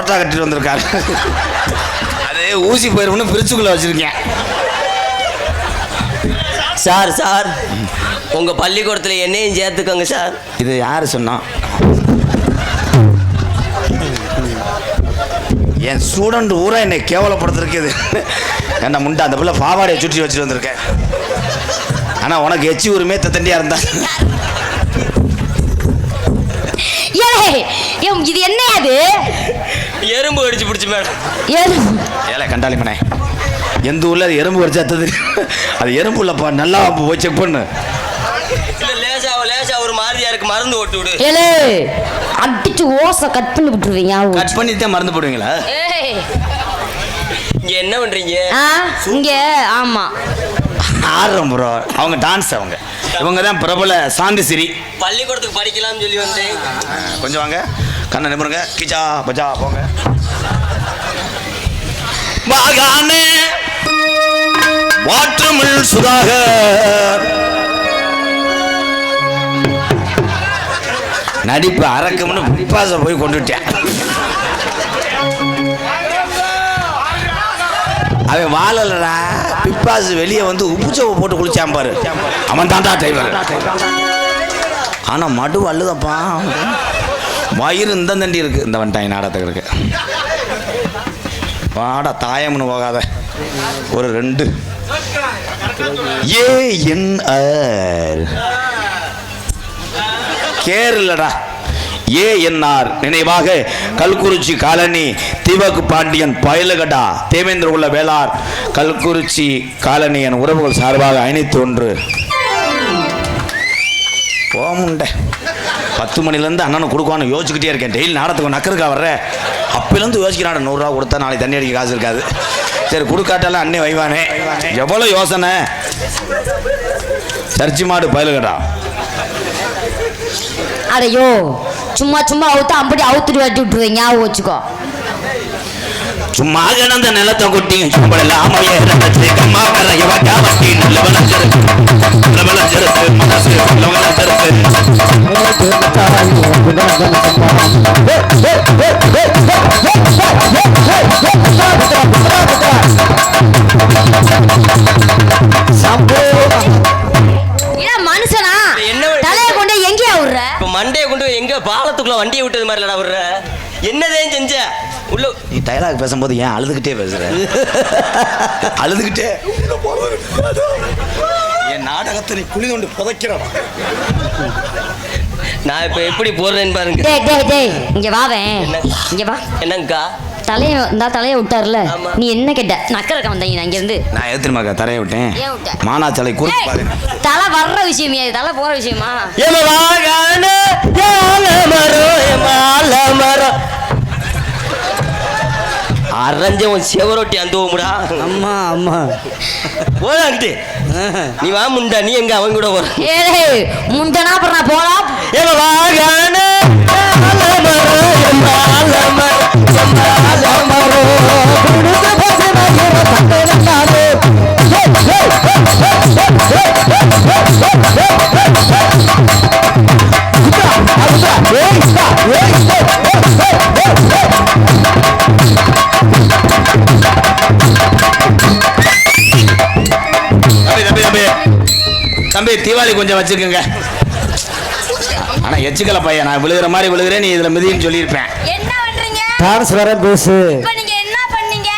புரோட்டா கட்டிட்டு வந்திருக்காரு. அது ஊசி போயிரும்னு பிரிச்சுக்குள்ளே வச்சுருக்கேன். சார் சார் உங்க பள்ளிக்கூடத்துல என்னையும் சேர்த்துக்கோங்க சார். இது யார் சொன்னா? என் ஸ்டூடெண்ட் ஊரா என்னை கேவலப்படுத்திருக்குது. என்ன முண்டா அந்த பிள்ளை பாவாடையை சுற்றி வச்சுட்டு வந்திருக்கேன். ஆனால் உனக்கு எச்சி உரிமே தண்டியா இருந்தா? ஏலே கண்டாளி மனே எந்த ஊரில் அது எறும்பு வரைச்சா தெரியும் அது எறும்பு இல்லைப்பா நல்லா போய் செக் பண்ணு. இல்ல லேசா லேசா ஒரு மாதிரியா இருக்கு மருந்து ஓட்டு விடு. ஏலே அடிச்சு ஓசை கட் பண்ணி விட்டுருவீங்க கட் பண்ணிட்டு தான் மறந்து போடுவீங்களா? ஏய். இங்க என்ன பண்றீங்க? இங்க ஆமா. ஆடுறோம் ப்ரோ அவங்க டான்ஸ் அவங்க. இவங்க தான் பிரபல சாந்தி சிரி. பள்ளிக்கூடத்துக்கு படிக்கலாம்னு சொல்லி வந்தேன். கொஞ்சம் வாங்க. கண்ணை நிமிருங்க. கிச்சா பஜா போங்க. வாகானே வாற்றமிழ் சுதாகர். நடிப்பு அரக்கம்னு பிப்பாச போய் கொண்டுட்டேன். அவன் வாழலடா பிப்பாசு வெளியே வந்து உப்புச்சவை போட்டு குளிச்சான் பாரு. அவன் தாண்டா டிரைவர் ஆனால் மடு அல்லுதப்பா வயிறு இந்த தண்டி இருக்கு. இந்த வந்துட்டாங்க நாடகத்துக்கு இருக்கு. வாடா தாயம்னு போகாத. ஒரு ரெண்டு. ஏ என் கேர் இல்லடா ஏ என்ஆர் நினைவாக கல்குறிச்சி காலனி திவகு பாண்டியன் பயலுகடா தேவேந்திர உள்ள வேளார் கல்குறிச்சி காலனி என் உறவுகள் சார்பாக ஐநூத்தி ஒன்று. போமுண்ட. பத்து மணிலேருந்து அண்ணனை கொடுக்குவான்னு யோசிச்சுக்கிட்டே இருக்கேன். டெய்லி நாடத்துக்கு நக்கருக்கா வர்ற? அப்போலேருந்து யோசிக்கிறான் நூறுரூவா கொடுத்தா நாளைக்கு தண்ணி அடிக்க காசு இருக்காது. சரி கொடுக்காட்டாலும் அண்ணே வைவானே. எவ்வளோ யோசனை? சர்ச்சி மாடு பயிலுகடா. அடையோ சும்மா சும்மா அவுத்து அம்படி அவுத்துட்டு வெட்டி விட்டுருவீங்க ஞாபகம் வச்சுக்கோ. சும்மா கிடந்த நிலத்தை கொட்டி சும்பல் இல்லாமையே நடந்து கம்மா கரைய வட்டா வட்டி நல்ல வளர்ச்சிருக்கு நல்ல வளர்ச்சிருக்கு மனசு நல்ல வளர்ச்சிருக்கு ஏன் மனுஷனா? என்ன வழி? தலையை கொண்டு எங்கேயா விடுற? இப்ப மண்டையை கொண்டு போய் எங்க பாலத்துக்குள்ள வண்டியை விட்டது மாதிரி என்னதேன் செஞ்ச? உள்ள நீ டைலாக் பேசும்போது ஏன் அழுதுகிட்டே பேசுற? அழுதுகிட்டே? என் நாடகத்தை நீ குழி கொண்டு புதைக்கிறவா? நான் இப்ப எப்படி போடுறேன்னு பாருங்க. டேய் டேய் டேய் இங்க வாவேன்? இங்க வா. என்னங்கக்கா தலைய இந்த தலைய விட்டார்ல. நீ என்ன கேட்ட? நக்கறக்க வந்தீங்க நான் இங்க இருந்து நான் எதிர்மாக்கா தரைய விட்டேன்? ஏன் விட்ட? மானாச்சலை குறுக்கு பாரு தலை வர்ற விஷயமே? தலை போற விஷயமா? அரைஞ்ச உன் செவரொட்டி அந்த முடா அம்மா அம்மா. போதான்ட்டு நீ வா முண்டா நீ எங்க அவங்க கூட போற? ஏலே முண்டனா அப்புறம் நான் போலாம் தம்பி தம்பி தீபாவளி கொஞ்சம் வச்சுக்கோங்க ஆனா எச்சுக்கல பையன் நான் விழுகிற மாதிரி விழுகிறேன் நீ இதுல மிதின்னு சொல்லியிருப்பேன். என்ன பண்றீங்க? டான்ஸ் வர பேசு. இப்ப நீங்க என்ன பண்ணீங்க?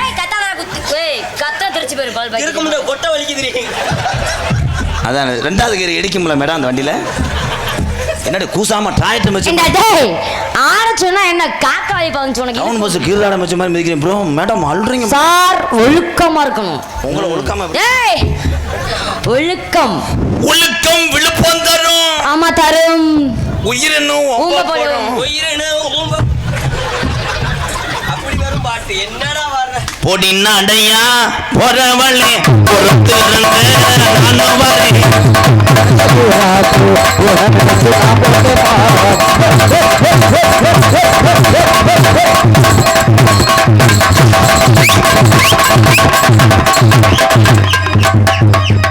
ஏய் கத்தாத குத்து. ஏய் கத்த திருச்சி போயிரு பால் இருக்க முடியாது கொட்டை வலிக்குது அதான் ரெண்டாவது கேரி இடிக்கும்ல மேடம் அந்த வண்டியில. என்னடி கூசாம சொன்னா என்ன காக்கா வலி உனக்கு பஸ் கீழாடம் வச்ச மாதிரி மிதிக்கிறேன் ப்ரோ மேடம் அல்றீங்க சார் ஒழுக்கமா இருக்கணும். உங்களை ஒழுக்காம ஒழுக்கம். ஒழுக்கம் விழுப்பம் தரும். ஆமா தரும். உயிரினும் ஊம்ப போடும். உயிரினு ஊம்ப- அப்படி வரும் பாட்டு. என்னடா வர்ற? பொடி நடையா பொறவளே பொறுத்து நானும் வரேன்.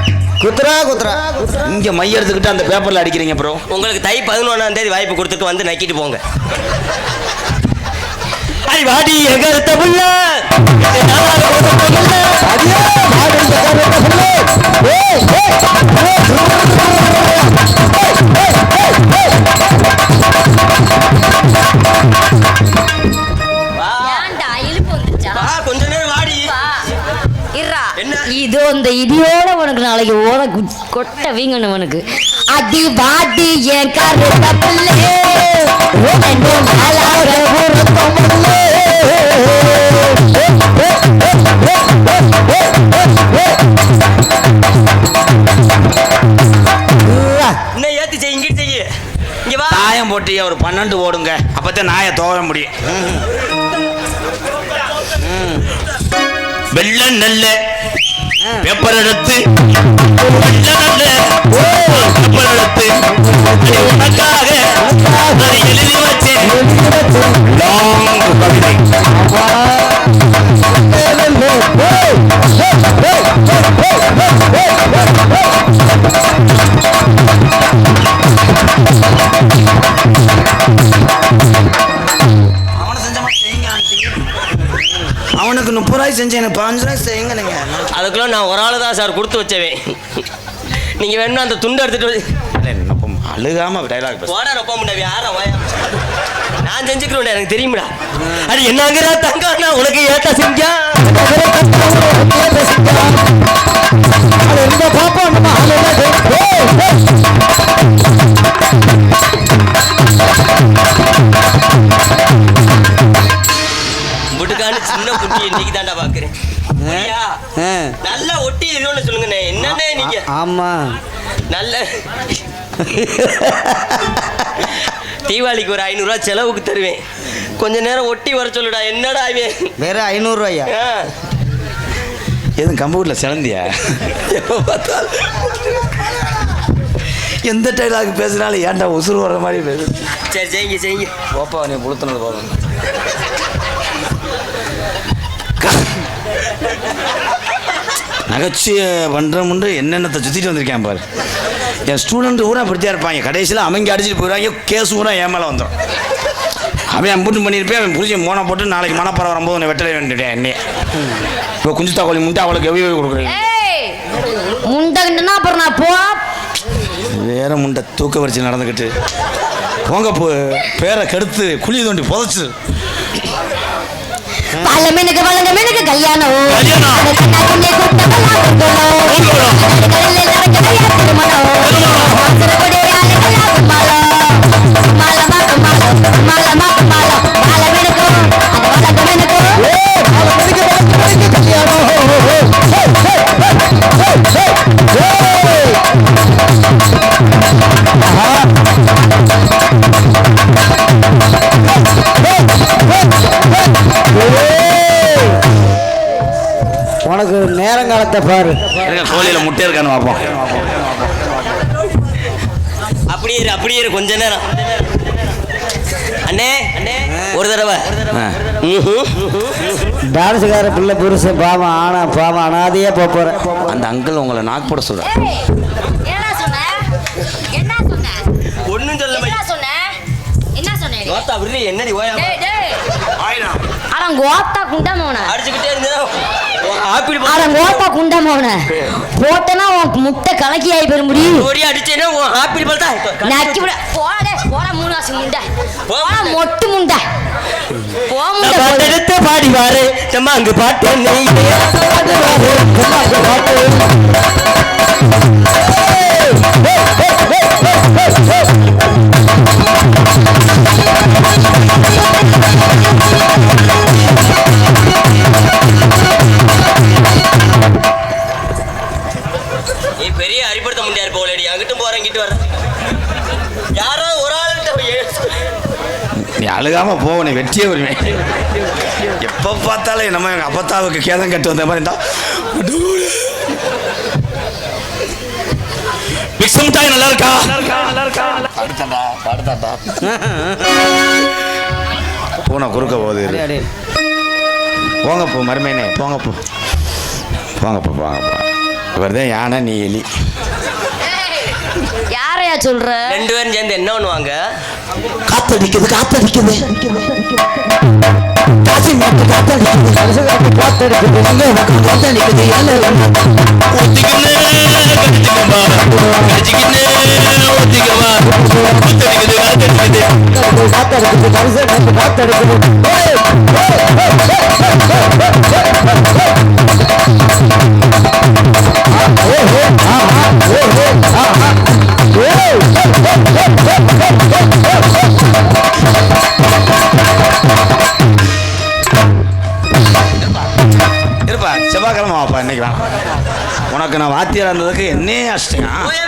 குத்துறா குத்துறா இங்க மைய எடுத்துக்கிட்டு அந்த பேப்பர்ல அடிக்கிறீங்க ப்ரோ உங்களுக்கு தை பதினொன்றாம் தேதி வாய்ப்பு கொடுத்துட்டு வந்து நக்கிட்டு போங்க. அடி வாடி எங்க இருத்த புள்ள இந்த இடியோட உனக்கு நாளைக்கு ஓத கு- கொட்ட வீங்கணும் உனக்கு. அடி வாடி என் கரு தப்பில்லே ரெண்டு நாளாக ஒரு தொமல்லே. இன்னும் ஏத்தி செய் இங்கிட்டு செய்ய இங்க வா. தாயம் போட்டு ஒரு பன்னெண்டு ஓடுங்க. அப்பதான் நாயை தோவ முடியும். வெள்ள நெல்ல. பேப்பர் எடுத்து. பேப்பர் எடுத்து உனக்காக எழுதி வச்சேன் அவனுக்கு முப்பது ரூபாய் செஞ்சேன் எனக்கு பாஞ்சு அதுக்குள்ள நான் ஒரு ஆளு தான் சார் கொடுத்து வச்சவேன். நீங்க வேணும்னா அந்த துண்டு இல்ல, என்னப்பா, அழுகாம டைலாக் போடா ரொம்ப முடியாது நான் செஞ்சுக்கிறேன் எனக்கு தெரியும்டா. அது என்னங்கிற தங்கம்னா உனக்கு ஏத்த செஞ்சா? முட்டுக்கான சின்ன குட்டி இன்னைக்கு தாண்டா பாக்குறேன். நல்லா ஒட்டி எதுவும் சொல்லுங்கண்ணே. என்னண்ணே நீங்க? ஆமா. நல்ல தீபாவளிக்கு ஒரு ஐநூறுரூவா செலவுக்கு தருவேன். கொஞ்ச நேரம் ஒட்டி வர சொல்லுடா. என்னடா இவன் வேற ஐநூறுரூவாயா. எதுவும் கம்பூரில் சிலந்தியா? எப்போ பார்த்தாலும். எந்த டைலாக் பேசினாலும் ஏன்டா உசுறு வர மாதிரி பேசு சரி செய்யுங்க செய்யுங்க. போப்பா நீ புளுத்துனது போதும் நகைச்சுவை பண்ணுறமுன்று என்னென்னத்தை சுற்றிட்டு வந்திருக்கேன் பாரு. என் ஸ்டூடெண்ட் ஊரா அப்படித்தான் இருப்பாங்க. கடைசியில் அவங்க அடிச்சுட்டு போயிடுவாங்க. கேஸ் ஊரா என் மேலே வந்துடும் அவன் அம்புட்டு பண்ணியிருப்பேன். அவன் புரிஞ்சு மோனை போட்டு நாளைக்கு மனப்பறம் வரும்போது உன்னை வெட்டலை வேண்டிட்டேன் என்னைய. இப்போ குஞ்சு தக்கோலி முட்டை அவளுக்கு எவ்வளோ கொடுக்குறீங்க? ஏய் முண்டகண்டுனா அப்புறம் நான் போ. வேற முண்டை தூக்க வரிச்சு நடந்துக்கிட்டு. போங்க போ. பேரை கெடுத்து குழி தோண்டி புதைச்சு. பழமெனுக்கு வழங்கமெனுக்கு கல்யாணம் கல்யாணம். அது உனக்கு நேரங்காலத்தை பாரு. கோழியில் முட்டை இருக்கான்னு பார்ப்போம். அப்படியே இரு அப்படியே இரு கொஞ்ச நேரம். அண்ணே அண்ணே ஒரு தடவை. டான்ஸுக்கார பிள்ளை புருஷன் பாவம் ஆனா பாவம் அனாதையே போறேன் அந்த அங்கிள் உங்களை நாக் போட சொன்ன? ஒண்ணும் சொல்ல என்னடா? என்ன என்னடி ஓயா. அட கோத்தா குண்டமோன? அடிச்சுக்கிட்டே இருந்தா ஆப்பிள் அட கோத்தா குண்டமோன போட்டனா உன் முட்டை கலக்கி ஆகி பெற முடியும் ஓடி அடிச்சேன்னா உன் ஆப்பிள் பழத்தா நக்கி விட போடே போட மூணு வாசி முண்டை. போட மொட்டு முண்டை. பாட்டெடுத்து பாடி. வாரு நம்ம அங்கு பாட்டு நீ. நீ நீ அழுகாம போவ நீ வெற்றியே வருவேன் எப்போ பார்த்தாலும் நம்ம எங்கள் அப்பத்தாவுக்கு கேதம் கட்டு வந்த மாதிரி இருந்தா மிக்ஸ் மிட்டாய் நல்லா இருக்கா? அடுத்தாண்டா அடுத்தாண்டா பூனை குறுக்க போகுது. போங்க போ மருமையனே போங்க போ. போங்க போ போங்க போ இவர் தான் யானை நீ எலி. யாரையா சொல்ற? ரெண்டு பேரும் சேர்ந்து என்ன பண்ணுவாங்க? காத்தடிக்குது காத்தடிக்குது. காசி மாட்டு காத்தடிக்குது. காத்தடிக்குது காத்தடிக்குது. காத்தடிக்குது. காத்தடிக்குது இருப்பா செவ்வாய்க்கிழமை வாப்பா இன்னைக்கு உனக்கு நான் வாத்தியார் இருந்ததுக்கு என்னே அஷ்டம்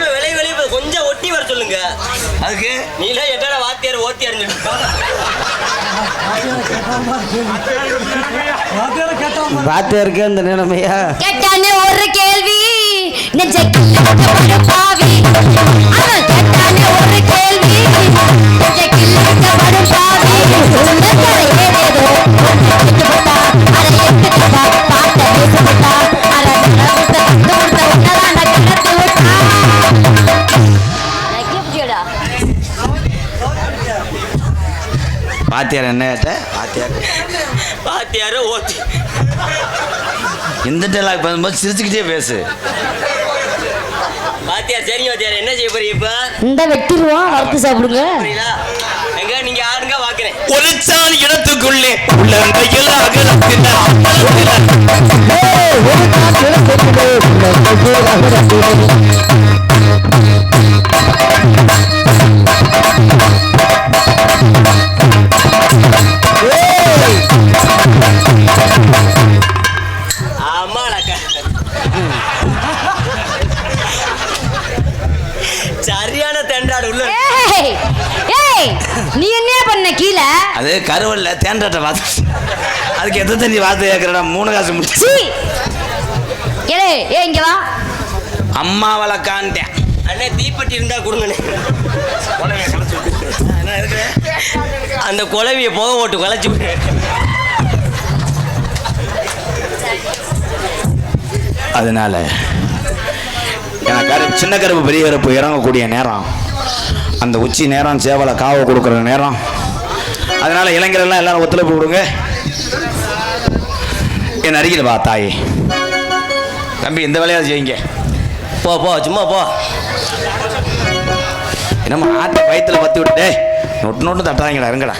விலை வெளியே போய் கொஞ்சம் ஒட்டி வர சொல்லுங்க. அதுக்கு? நீலாம் எட்டட வாத்தியார் ஓத்தியார் வாத்தியாருக்கு அந்த நிலைமையா? கேட்டானே ஒரு கேள்வி. நெஞ்ச கிள்ளப்பட்ட பாவி. அவன் கேட்டானே ஒரு கேள்வி. நெஞ்ச கிள்ளப்பட்ட பாவி. ஏதேதோ பேசப்பட்டா கொடுத்த உன்னதான் விட்டா வாத்தியார் என்ன கேட்ட? வாத்தியார் வாத்தியார் ஓத்தி. இந்த டைலாக் பேசும்போது சிரிச்சுக்கிட்டே பேசு. வாத்தியார் சரிங்க வாத்தியார் என்ன செய்ய போறீங்க இப்ப? இந்த வெட்டிடுவோம் வறுத்து சாப்பிடுங்க. எங்க நீங்க ஆடுங்க பாக்குறேன் ஒரு சான் இடத்துக்குள்ளே உள்ள கையில் அகலத்திலே. கீழே. அது கருவல்ல தேண்டாட்ட வாத்து அதுக்கு எத்த தண்ணி வாத்து கேட்கறடா மூணு காசு முடிச்சு சீ. ஏலே ஏ இங்க வா. அம்மா வளர்க்கான்ட்டேன் அண்ணே தீப்பெட்டி இருந்தா கொடுங்கண்ணே. அந்த குழவிய போக ஓட்டு களைச்சு விடு. அதனால எனக்கு கரு சின்ன கருப்பு பெரிய கருப்பு இறங்கக்கூடிய நேரம். அந்த உச்சி நேரம் சேவலை காவை கொடுக்குற நேரம். அதனால இளைஞரெல்லாம் எல்லாரும் ஒத்துழைப்பு கொடுங்க. என் அருகில் வா தாயே. தம்பி இந்த வேலையை செய்யுங்க. போ போ சும்மா போ. என்னம்மா ஆட்டை வயிற்றுல பற்றி விட்டு நொட்டு நொட்டு தட்டாதீங்கடா இருங்கடா.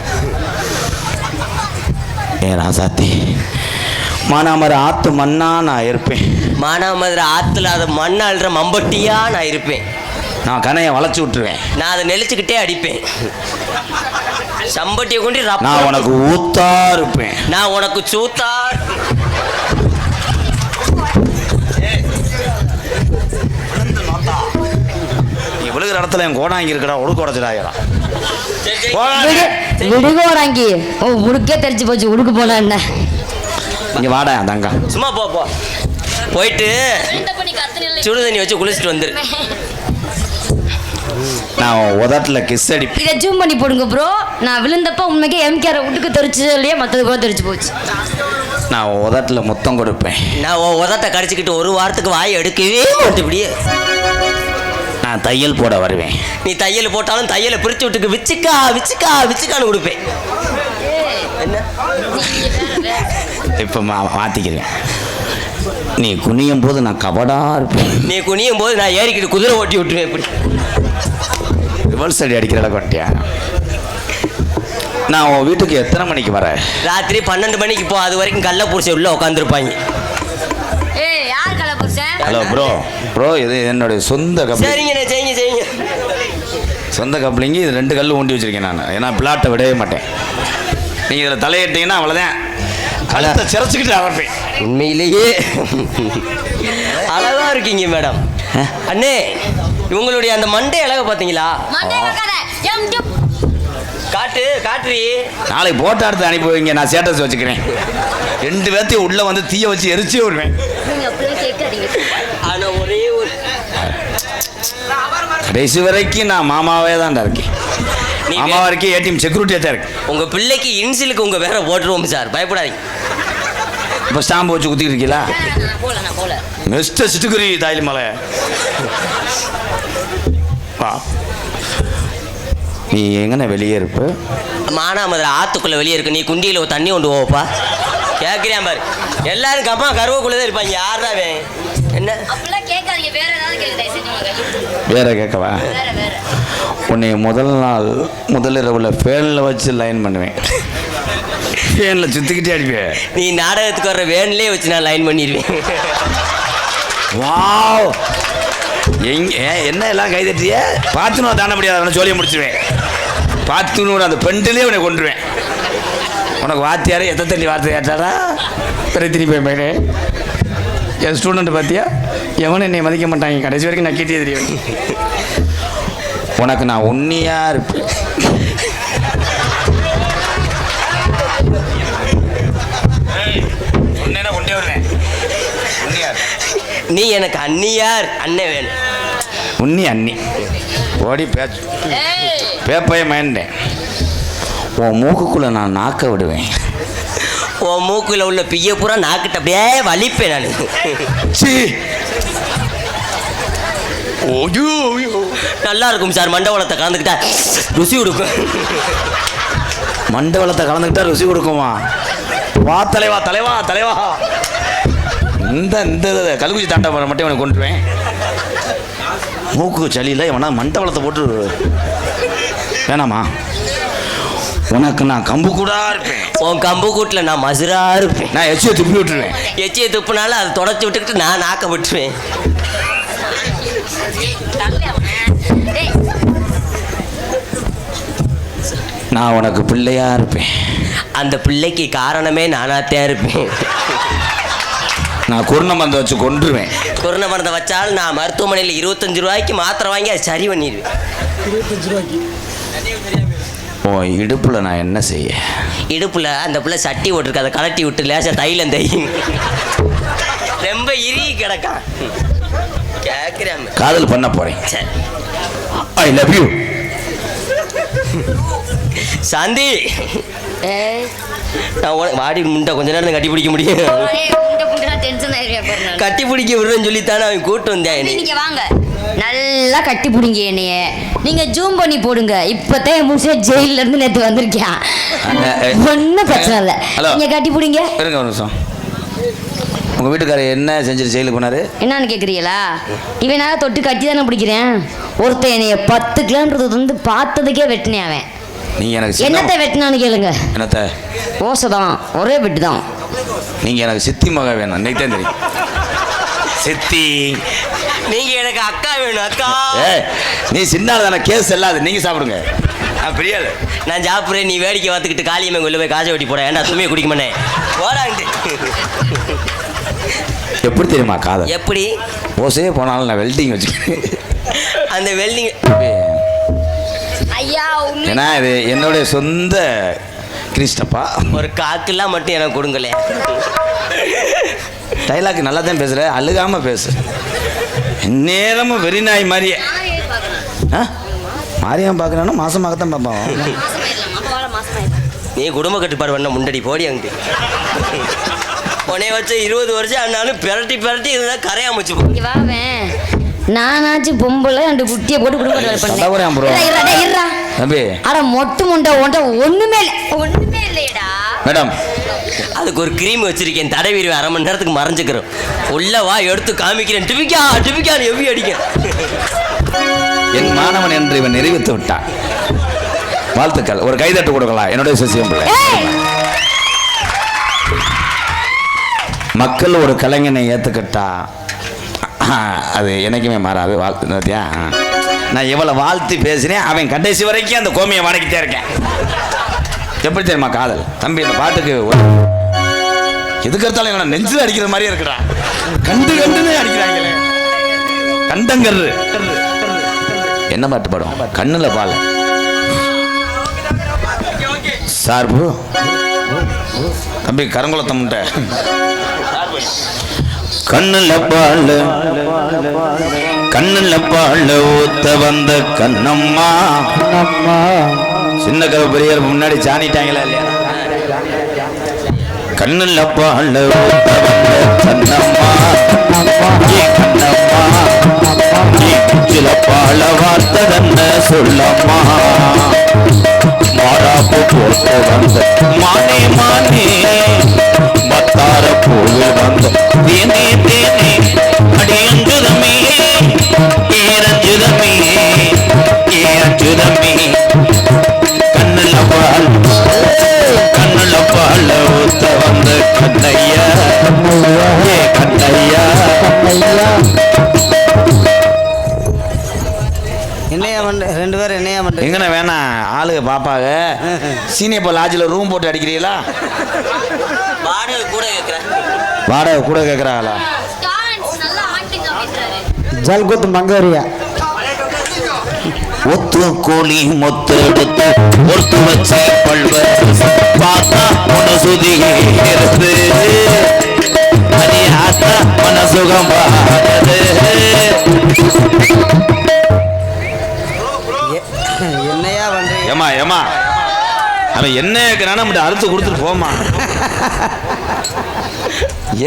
ஏ ராசாத்தி மானாமர ஆத்து மண்ணா நான் இருப்பேன். மானாமதுரை ஆத்துல அதை மண் அள்ளுற மம்பட்டியா நான் இருப்பேன். நான் கனையை வளைச்சு விட்டுருவேன். நான் அதை நெளிச்சுக்கிட்டே அடிப்பேன். சம்பட்டியை கொண்டு நான் உனக்கு ஊத்தா இருப்பேன். நான் உனக்கு சூத்தா நீ விழுகிற இடத்துல என் கோடாங்கி இருக்கடா ஒடுக்க உடச்சிடாயடா சரி, சரி. விடு விடுகோடாங்கி ஓ உடுக்கே தெரிஞ்சு போச்சு உடுக்கு போனா என்ன? இங்க வாடா என் தங்கம். சும்மா போ போ. போயிட்டு சுடு தண்ணி வச்சு குளிச்சுட்டு வந்துரு. நான் உதட்டில் கிஸ் அடிப்பேன் இதை ஜூம் பண்ணி போடுங்க ப்ரோ நான் விழுந்தப்ப உண்மைக்கே எம்கேரை உடுக்கு தெரிச்சு இல்லையா மற்றது கூட தெரிச்சு போச்சு. நான் உதட்டில் முத்தம் கொடுப்பேன். நான் உன் உதட்ட கடிச்சிக்கிட்டு ஒரு வாரத்துக்கு வாய் எடுக்கவே மாட்டேன் இப்படியே. நான் தையல் போட வருவேன். நீ தையல் போட்டாலும் தையலை பிரிச்சு விட்டுக்கு விச்சுக்கா விச்சுக்கா விச்சுக்கான்னு கொடுப்பேன் என்ன? இப்போ மா மாற்றிக்கிறேன் நீ குனியும் போது நான் கபடா இருப்பேன். நீ குனியும் போது நான் ஏறிக்கிட்டு குதிரை ஓட்டி விட்டுருவேன் இப்படி. ரிவர்ஸ் அடி அடிக்கிற கொட்டியா நான் உன் வீட்டுக்கு எத்தனை மணிக்கு வரேன்? ராத்திரி பன்னெண்டு மணிக்கு போ அது வரைக்கும் கள்ள பூரிசை உள்ள உட்காந்துருப்பாங்க ஹலோ ப்ரோ ப்ரோ இது என்னுடைய சொந்த கம்பெனி செய்யுங்க செய்யுங்க. சொந்த கப்ளிங்க இது ரெண்டு கல் ஊண்டி வச்சிருக்கேன் நான். ஏன்னா பிளாட்டை விடவே மாட்டேன். நீங்கள் இதில் தலையிட்டீங்கன்னா அவ்வளோதான் கழுத்தை சிறச்சிக்கிட்டு அரைப்பேன் உண்மையிலேயே. அழகா இருக்கீங்க மேடம். அண்ணே இவங்களுடைய அந்த மண்டை அழக பாத்தீங்களா காட்டு காட்டுறி நாளைக்கு போட்டோ எடுத்து அனுப்பி வைங்க நான் ஸ்டேட்டஸ் வச்சுக்கிறேன். ரெண்டு பேர்த்தையும் உள்ளே வந்து தீய வச்சு எரிச்சே விடுவேன். ஆனா ஒரே ஒரு கடைசி வரைக்கும் நான் மாமாவே தான்டா இருக்கேன். நீ மாமா வே- வரைக்கும் ஏடிஎம் செக்யூரிட்டியாக தான் இருக்கு உங்க பிள்ளைக்கு இன்சிலுக்கு உங்க வேற போட்டுருவோம் சார் பயப்படாதீங்க. இப்போ ஸ்டாம்பு வச்சு குத்திட்டு இருக்கீங்களா? மிஸ்டர் சிட்டுக்குருவி தாய்லி வா நீ எங்கன வெளியே இருப்ப? மானாமதுரை ஆத்துக்குள்ள வெளியே இருக்கு. நீ குண்டியில தண்ணி கொண்டு போப்பா கேட்குறியா பாரு. எல்லாரும் கம்மா கருவக்குள்ளே தான் இருப்பாங்க. யாரா அவன் என்ன? வேற கேட்கவா? வேற வேற. உன்னை முதல் நாள் முதல் இரவில் ஃபேனில் வச்சு லைன் பண்ணுவேன். ஃபேனில் சுற்றிக்கிட்டே அடிப்பேன் நீ நாடகத்துக்கு வர்ற வேன்லயே வச்சு நான் லைன் பண்ணிடுவேன் வாவ்! எங்க என்ன எல்லாம் கை தட்டிய பார்த்துனு தாண்ட முடியாது அவனை சொல்லிய முடிச்சிருவேன். பார்த்துன்னு அந்த பெண்டிலே உன்னை கொண்டுருவேன் உனக்கு வாத்தியார் எத்த தண்ணி வார்த்தை கேட்டாரா? பிறகு திருப்பி போய் பையனே என் ஸ்டூடெண்ட் பார்த்தியா எவனும் என்னை மதிக்க மாட்டாங்க. கடைசி வரைக்கும் நான் கேட்டே தெரியும். உனக்கு நான் உண்மையா இருப்பேன். நீ எனக்கு அண்ணியார் அண்ணன் வேணும். உன்னி அண்ணி. ஓடி பேச்சு பேப்பைய மயண்டேன் உன் மூக்குக்குள்ளே நான் நாக்க விடுவேன். உன் மூக்குல உள்ள பிய்ய பூரா நாக்கிட்ட அப்படியே வலிப்பேன் நான். நல்லா இருக்கும் சார் மண்டபலத்தை கலந்துக்கிட்டா ருசி கொடுக்கும் மண்டவளத்தை கலந்துக்கிட்டா ருசி கொடுக்குமா வா தலைவா தலைவா தலைவா. இந்த இந்த கல்குச்சி தாண்டா மட்டும் இவனை கொண்டுருவேன். மூக்கு சளியில் இவனா மண்டவளத்தை போட்டு வேணாமா? உனக்கு நான் கம்பு கூட இருப்பேன். உன் கம்பு கூட்டில் நான் மசுரா இருப்பேன். நான் எச்சியை துப்பி விட்டுருவேன். எச்சியை துப்புனாலும் அதை தொடச்சி விட்டுக்கிட்டு நான் நாக்க விட்டுருவேன். நான் உனக்கு பிள்ளையா இருப்பேன். அந்த பிள்ளைக்கு காரணமே நானாத்தான் இருப்பேன். நான் குருண மந்த வச்சு கொன்றுவேன். கொரோனா மருந்தை வச்சால் நான் மருத்துவமனையில் இருபத்தஞ்சு ரூபாய்க்கு மாத்திரை வாங்கி அதை சரி பண்ணிடுவேன். ஓ இடுப்பில் நான் என்ன செய்ய? இடுப்புல அந்த பிள்ளை சட்டி ஓட்டிருக்கு அதை கலட்டி விட்டு லேசா தைலம் தையும் ரொம்ப இறுகி கிடக்கான். கேட்குறேன் காதல் பண்ண போறேன். சரி. I love you Shanthi. ஏய். நான் உனக்கு வாடி முண்டை கொஞ்ச நேரம் கட்டி பிடிக்க முடியும். கட்டி பிடிக்க விடுறேன்னு சொல்லித்தானே அவன் கூட்டு வந்தேன். நீங்க வாங்க. நல்லா கட்டி பிடிங்க என்னைய. நீங்க ஜூம் பண்ணி போடுங்க. இப்பதான் முடிச்ச ஜெயில இருந்து நேத்து வந்திருக்கேன் ஒன்றும் பிரச்சனை இல்லை. நீங்க கட்டி பிடிங்க. இருங்க ஒரு நிமிஷம். உங்கள் வீட்டுக்காரர் என்ன செஞ்சுட்டு ஜெயிலுக்கு போனாரு? என்னன்னு கேக்குறீங்களா? இவனால தொட்டு கட்டி தானே பிடிக்கிறேன். ஒருத்தன் என்னைய பத்து கிலோமீட்டர் வந்து பார்த்ததுக்கே வெட்டினேன் அவன். நீங்கள் எனக்கு என்னத்தை வெட்டினான்னு கேளுங்க. என்னத்த? ஓசை தான் ஒரே வெட்டு தான் நீங்கள் எனக்கு சித்தி மக வேணும். இன்னைக்கு தான் தெரியும். சித்தி. நீங்க எனக்கு அக்கா வேணும் அக்கா. நீ சின்ன தானே கேஸ் இல்லாது. நீங்கள் சாப்பிடுங்க. நான் பெரிய ஆளு. நான் சாப்பிட்றேன் நீ வேடிக்கை பார்த்துக்கிட்டு காளியம்மன் கொண்டு போய் காசை வெட்டி போட ஏன்டா துணியை குடிக்க மாட்டேன்? போறாங்க எப்படி தெரியுமா காதல்? எப்படி? ஓசையே போனாலும் நான் வெல்டிங் வச்சுக்கிறேன். அந்த வெல்டிங் ஏன்னா இது என்னுடைய சொந்த கிறிஸ்டப்பா. ஒரு காக்கெல்லாம் மட்டும் எனக்கு கொடுங்களேன். டைலாக் நல்லா தான் பேசுகிற அழுகாமல் பேசு. நேரமும் வெறி நாய் மாதிரியே. ஆ? மாரியம் பார்க்குறானா மாசமாகத்தான் பார்ப்பான். நீ குடும்ப கட்டுப்பாடு பண்ண முண்டடி போடி அங்கிட்டு. உன்னைய வச்ச இருபது வருஷம் ஆனாலும் பிரட்டி பிரட்டி இருந்தா கரையா முச்சு இங்க வாவேன் நானாச்சும் பொம்பளை ரெண்டு குட்டியை போட்டு குடும்பம் சண்டை bro. தம்பி. அட மொட்டு முண்டை ஒன்றை ஒண்ணுமே இல்லை. ஒண்ணுமே இல்லையடா. மேடம். அதுக்கு ஒரு கிரீம் வச்சிருக்கேன். தடவிடுவேன் அரை மணி நேரத்துக்கு மறைஞ்சுக்கிறோம். உள்ள வா எடுத்து காமிக்கிறேன். டிபிக்கா டிபிக்கான்னு எவ்வி அடிக்கிறேன் என் மாணவன் என்று இவன் நிரூபித்து விட்டான். வாழ்த்துக்கள். ஒரு கைதட்டு கொடுக்கலாம். என்னுடைய சசியம் பிள்ளை. மக்கள் ஒரு கலைஞனை ஏற்றுக்கிட்டா அது என்னைக்குமே மாறாது. வாழ்த்து பார்த்தியா நான் எவ்வளோ வாழ்த்து பேசினேன். அவன் கடைசி வரைக்கும் அந்த கோமியை வணக்கிட்டே இருக்கேன். எப்படி தெரியுமா காதல்? தம்பி இந்த பாட்டுக்கு எதுக்கு எடுத்தாலும் எங்களை நெஞ்சில் அடிக்கிற மாதிரியே இருக்கிறான் கண்டு கண்டுன்னு அடிக்கிறாங்களே. கண்டங்கர் என்ன பாட்டு பாடும்? கண்ணுல பால். சார்பு? தம்பி கரங்குளத்தம்ட்ட கண்ணுல பால் கண்ணுல பால் ஊத்த வந்த கண்ணம்மா. சின்ன கவு பெரியவர் முன்னாடி சாணிட்டாங்களா இல்லையா? கண்ணுல பால கண்ணம்மா கண்ணம்மா நீ குச்சில பால வார்த்ததன்ன சொல்லம்மா மாறாப்பு போட்டு வந்த. மானே மானே மத்தார போல வந்த தேனே தேனே அடியஞ்சுதமே ஏரஞ்சுதமே ஏரஞ்சுதமே கண்ணுல பால் ஊத்த வந்த கண்ணையா? ஏ கண்ணையா? என்னையா பண்ற ரெண்டு பேரும் என்னையா பண்ற எங்கண்ணே வேணாம் ஆளுங்க பாப்பாங்க சீனியப்ப லாட்ஜில் ரூம் போட்டு அடிக்கிறீங்களா? வாடகை கூட கேட்குறேன் வாடகை கூட கேட்குறாங்களா ஜல்குத் மங்கோரியா. ஒத்து கோழி மொத்து எடுத்து ஒருத்து வச்ச பல்வ பார்த்தா மனசுதி இருந்து. அடி ஆத்தா மனசுகம் என்னையா பண்றீங்க ஏமா ஏமா அவன் என்ன இருக்கிறான நம்மகிட்ட அறுத்து கொடுத்துட்டு போமா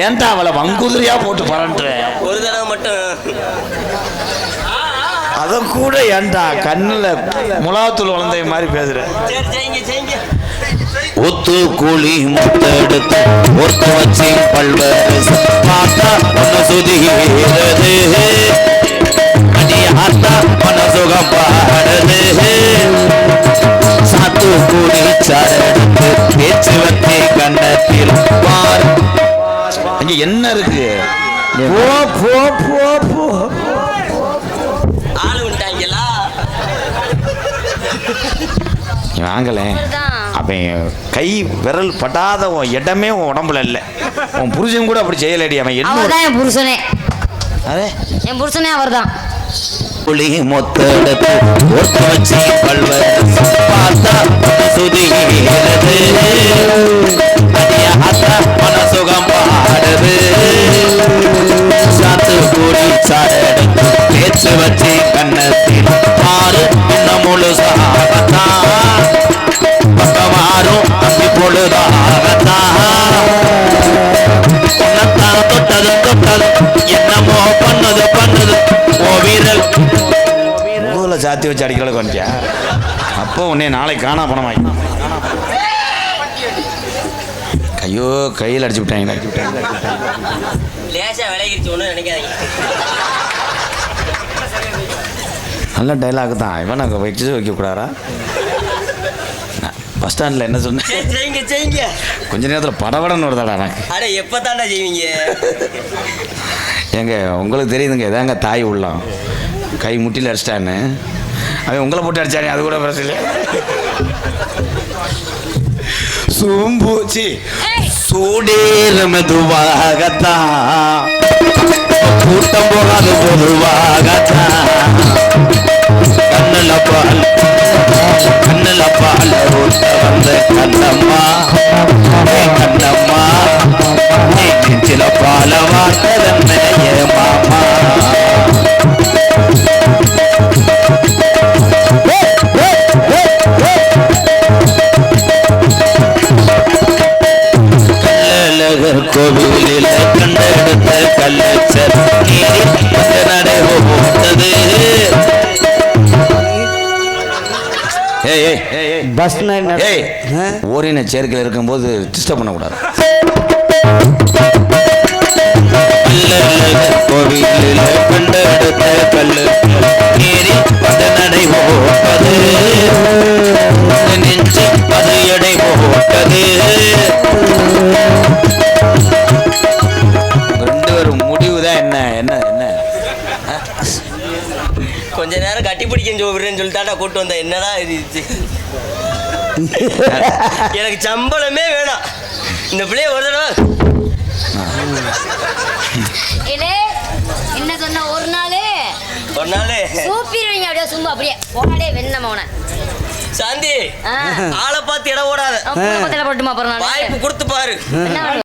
ஏன்டா அவளை வங்குதிரியா போட்டு பரன்ற ஒரு தடவை மட்டும். அத கூட ஏன்டா கண்ணுல முலாத்தூள் வளர்ந்த மாதிரி பேசுற? சரி செய்யுங்க செய்யுங்க ஒத்து கூலி முத்த எடுத்து ஒருத்த வச்சு பல்வ பார்த்தா மன சுதிகிறது. அடி ஆத்தா மன சுகம் பாடுது. சாத்து கூலி சாரெடுத்து பேச்சு வத்தி கண்ணத்தில் பார். அங்க என்ன இருக்கு? போ போ. வாங்கல. அவன் கை விரல் உன் இடமே உன் உடம்புல இல்லை. உன் புருஷன் கூட அப்படி செய்யலடி அவன் என்ன என் புருஷனே. அதே என் புருஷனே அவர் தான் புலி மொத்தெடுத்து ஒருத்த வச்சு பல்வ பார்த்தா அடிய அத்தா மனசுகம் சாத்து கூடி சாரெடுத்து பேச்சு வச்சு கண்ணத்தில் ஆறு இன்னும் முழுசாகத்தான். பக்கமாறும் அங்கி பொழுதாகத்தான். உன்னைத்தான் தொட்டது தொட்டது என்னமோ பண்ணது பண்ணது ஓ வீரல். சாத்தி வச்சு அடிக்கல கொஞ்சம் அப்போ உன்னை நாளைக்கு காணா பணமாய். ஐயோ கையில் அடிச்சு விட்டாங்க. அடிச்சு விட்டாங்க லேசா விலகிருச்சு ஒன்றும் நினைக்காதீங்க. நல்ல டைலாக் தான். இவன் அங்கே வச்சு வைக்கக்கூடாரா பஸ் ஸ்டாண்டில் என்ன சொன்னேன் செய்யுங்க செய்யுங்க. கொஞ்ச நேரத்தில் படபடன்னு வருதாடா எனக்கு. அட எப்போ தாண்டா செய்வீங்க? ஏங்க உங்களுக்கு தெரியுதுங்க இதாங்க தாய் உள்ளம். கை முட்டியில் அடிச்சிட்டான்னு அவன் உங்களை போட்டு அடிச்சானே அது கூட பிரச்சனை சூம்பூச்சி சூடேற மெதுவாகத்தான் கூட்டம் போகாது பொதுவாகத்தான் கண்ணுல பால் கண்ணுல பால் ஊட்ட வந்த கண்ணம்மா. கண்ணம்மா நெஞ்சில பால வார்த்ததன்ன ஏ மாமா. கோவிலில் கண்டெடுத்த அந்த நடை ஏய் பஸ் ஓரின சேர்க்கையில் இருக்கும்போது டிஸ்டர்ப் பண்ணக்கூடாது. கோவிலில் கண்டெடுத்த கல்லு நீரி அந்த நடை ஓட்டது நெஞ்சு அது எடை போட்டது ரெண்டு பேரும் முடிவு தான் என்ன என்ன? என்ன கொஞ்ச நேரம் கட்டி பிடிக்க சொல்றேன்னு சொல்லிட்டாடா கூட்டு வந்த என்னடா இது? எனக்கு சம்பளமே வேணாம். இந்த பிள்ளைய ஒரு தடவை. என்ன சொன்ன? ஒரு நாள். ஒரு நாள். சூப்பிடுவீங்க அப்படியே சும்மா அப்படியே. போடே வெண்ண மௌன சாந்தி ஆளை பார்த்து இடம் ஓடாத போட்டுமா வாய்ப்பு கொடுத்து பாரு.